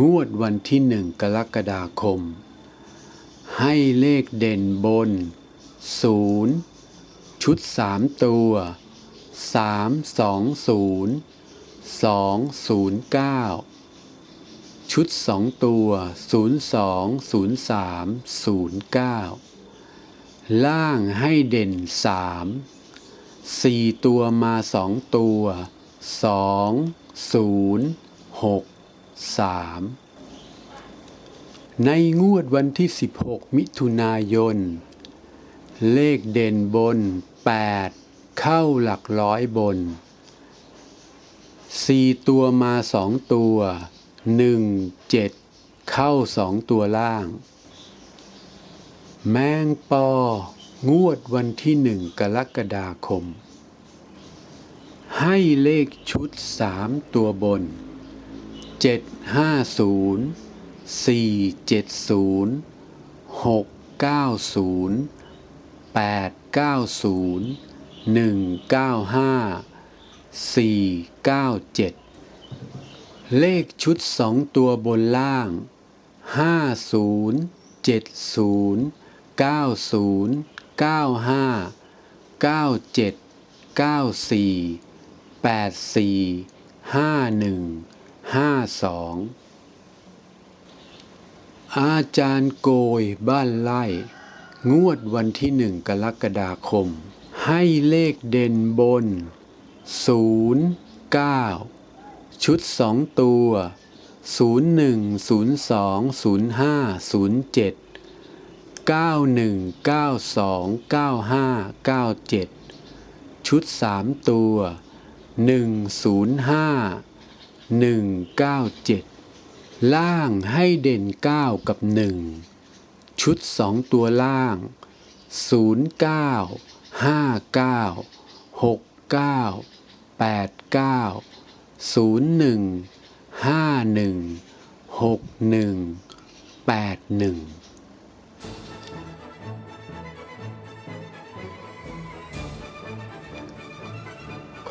งวดวันที่หนึ่งกรกฎาคม ให้เลขเด่นบน 0 ชุด 3 ตัว 3 2 0 2 0 9 ชุด 2 ตัว 0 2 0 3 0 9 ล่างให้เด่น 3 4 ตัวมา 2 ตัว 2 0 6 3 ในงวดวันที่ 16 มิถุนายน เลขเด่นบน 8 เข้าหลักร้อยบน 4 ตัวมา 2 ตัว 1 7 เข้า 2 ตัวล่าง แมงปองวดวันที่1กรกฎาคม ให้เลขชุด3ตัวบน เจ็ดห้าศูนย์สี่เจ็ดศูนย์หกเก้าศูนย์แปดเก้าศูนย์หนึ่งเก้าห้าสี่เก้าเจ็ดเลขชุดสองตัวบนล่างห้าศูนย์เจ็ดศูนย์เก้าศูนย์เก้าห้าเก้าเจ็ดเก้าสี่แปดสี่ห้าหนึ่ง ห้าสองอาจารย์โกยบ้านไล่ งวดวันที่หนึ่งกรกฎาคม ให้เลขเด่นบน 0 9 ชุด 2 ตัว 01 02 05 07 91 92 95 97 ชุด 3 ตัว 105 197 ล่างให้เด่น 9 กับ 1 ชุด 2 ตัวล่าง 09 59 69 89 01 51 61 81